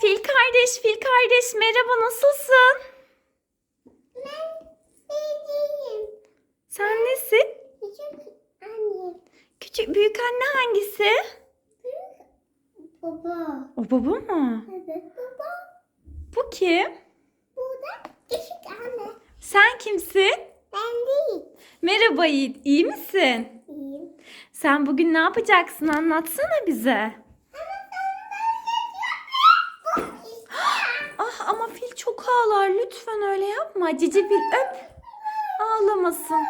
Fil kardeş, fil kardeş merhaba nasılsın? Sen nesin? Küçük büyük anne hangisi? Baba. O baba mı? Evet baba. Bu kim? Burada eşit anne. Sen kimsin? Ben değil. Merhaba Yiğit, iyi misin? İyiyim. Sen bugün ne yapacaksın anlatsana bize. Çok ağlar lütfen öyle yapma. Cici fil öp. Ağlamasın.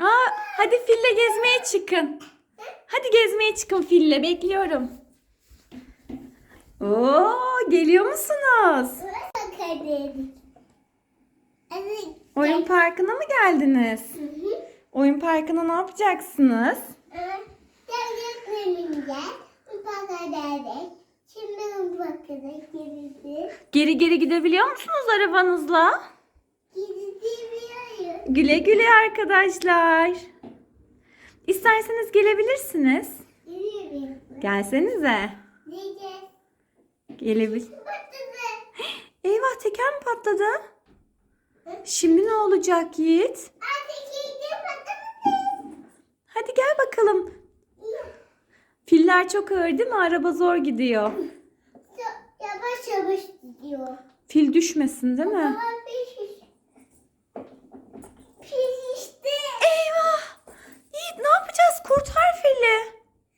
Aa, hadi fille gezmeye çıkın. Hadi gezmeye çıkın fille bekliyorum. Oo, geliyor musunuz? Oyun parkına mı geldiniz? Oyun parkına ne yapacaksınız? Evet. Gel gel gel. Derdi. Şimdi bakıda girdi. Geri geri gidebiliyor musunuz arabanızla? Girdi biliyoruz. Güle güle arkadaşlar. İsterseniz gelebilirsiniz. Giriyoruz. Gelsenize. Diyeceğiz. Gelebil. Bakıda. Eyvah teker mi patladı? Şimdi ne olacak Yiğit? Hadi gel bakalım. Filler çok ağır değil mi? Araba zor gidiyor. Yavaş yavaş gidiyor. Fil düşmesin değil mi? Piş işte. Eyvah! Yiğit ne yapacağız? Kurtar fili.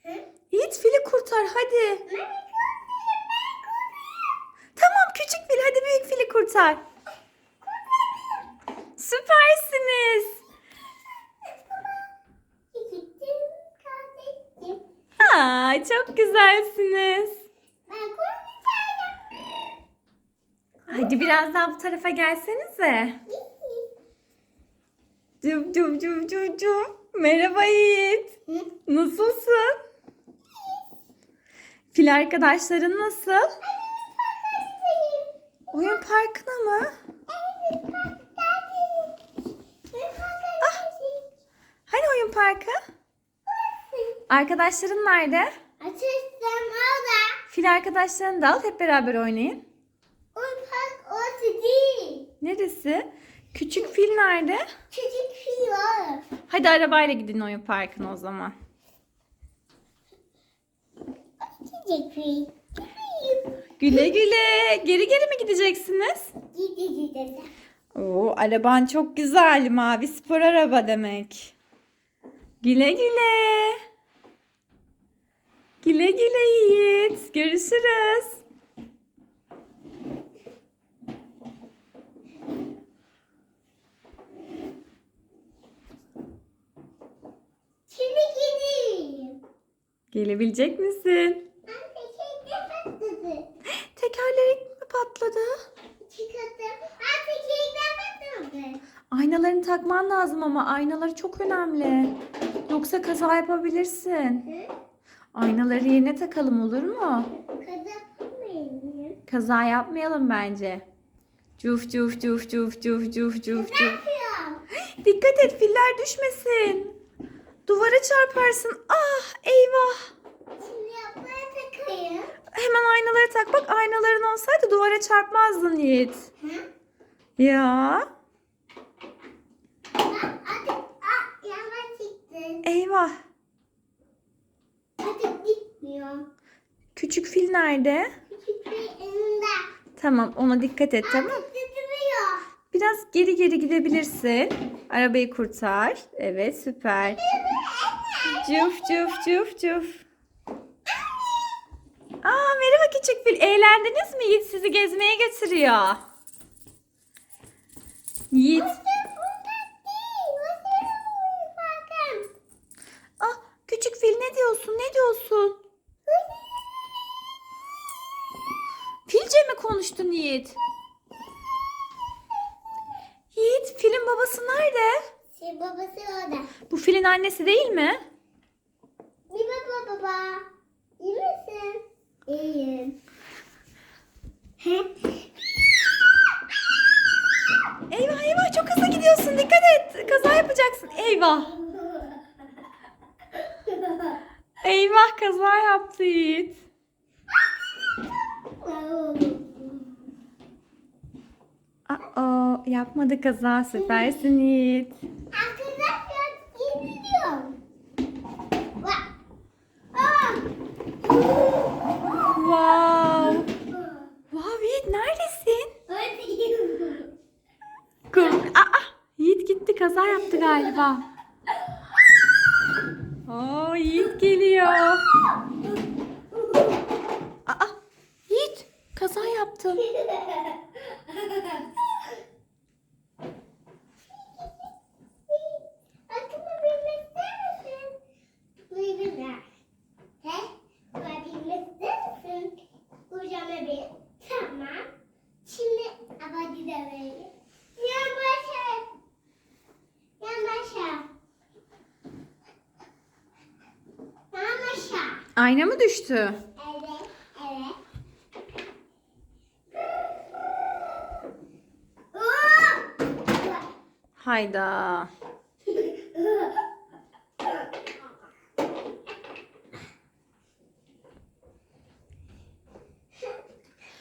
Hı? Yiğit fili kurtar hadi. Ben kurtarayım, ben kurtarayım. Tamam küçük fil hadi büyük fili kurtar. Çok güzelsiniz. Ben. Hadi biraz daha bu tarafa gelsenize. Cum cum cum cum cum. Merhaba Yiğit. Nasılsın? Fil arkadaşların nasıl? Oyun parkına mı? Hani oyun parkı? Arkadaşların nerede? Fil arkadaşlarını da al hep beraber oynayın. O park orası değil. Neresi? Küçük fil nerede? Küçük şey var. Hadi arabayla gidin oyun parkına o zaman. Küçük şey. Güle güle. Geri geri mi gideceksiniz? Gidi. Oo, araban çok güzel. Mavi spor araba demek. Güle güle. Güle güle Yiğit. Görüşürüz. Şimdi gideyim. Gelebilecek misin? Ben şeyde patladı. Tekerleri mi patladı? Çıkarttım. Ben şeyde patladı. Aynalarını takman lazım ama aynaları çok önemli. Yoksa kaza yapabilirsin. Hı? Aynaları yerine takalım olur mu? Kazanmayayım. Kaza yapmayalım bence. Cuf cuf cuf cuf cuf cuf cuf cuf. Dikkat et filler düşmesin. Duvara çarparsın. Ah eyvah. Şimdi yapmaya takayım. Hemen aynaları tak. Bak aynaların olsaydı duvara çarpmazdın Yiğit. Hı? Ya ah, yavaş çıktı. eyvah. Gitmiyor. Küçük fil nerede? Küçük bir önünde. Tamam ona dikkat et tamam. Biraz geri geri gidebilirsin. Arabayı kurtar. Evet süper. Cuf cuf cuf cuf. Aa merhaba küçük fil. Eğlendiniz mi? Yiğit sizi gezmeye götürüyor. Yiğit. Ah küçük fil ne diyorsun? Ne diyorsun? Konuştun Yiğit? Yiğit filin babası nerede? Şey babası orada. Bu filin annesi değil mi? Bir baba baba. İyi misin? İyiyim. Eyvah eyvah çok hızlı gidiyorsun. Dikkat et. Kaza yapacaksın. Eyvah. Eyvah kaza yaptı Yiğit. Aa, yapmadı kaza. Süpersin Yiğit. Arkadaşlar gidiyorum. Wow. Wow Yiğit neredesin? Kum. Aa, Yiğit gitti kaza yaptı galiba. Oo Yiğit geliyor. Aa, Yiğit kaza yaptın. Ayna mı düştü? Evet. Evet. Hayda.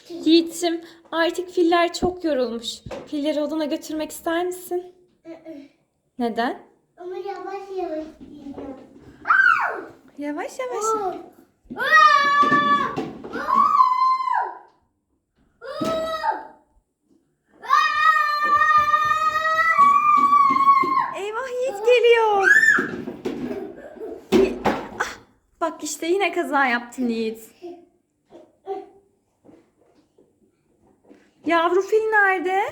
Yiğit'im artık filler çok yorulmuş. Filleri odana götürmek ister misin? Neden? Ama yavaş yavaş gidiyor. Yavaş yavaş. Oo! Eyvah Yiğit geliyor. Ah, bak işte yine kaza yaptın Yiğit. Yavru fil nerede?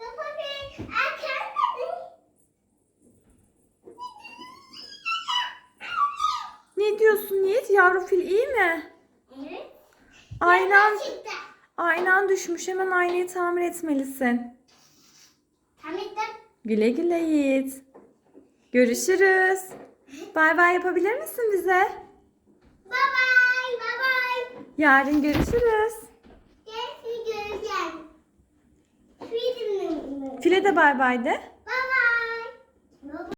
Yapabilir. Erken Yavru fil iyi mi? Evet. Aynan, aynan düşmüş. Hemen aynayı tamir etmelisin. Tamam. Güle güle Yiğit. Görüşürüz. Bay bay yapabilir misin bize? Bye bye. Bye bye. Yarın görüşürüz. Görüşürüz. File de bay bay de. Bye bye.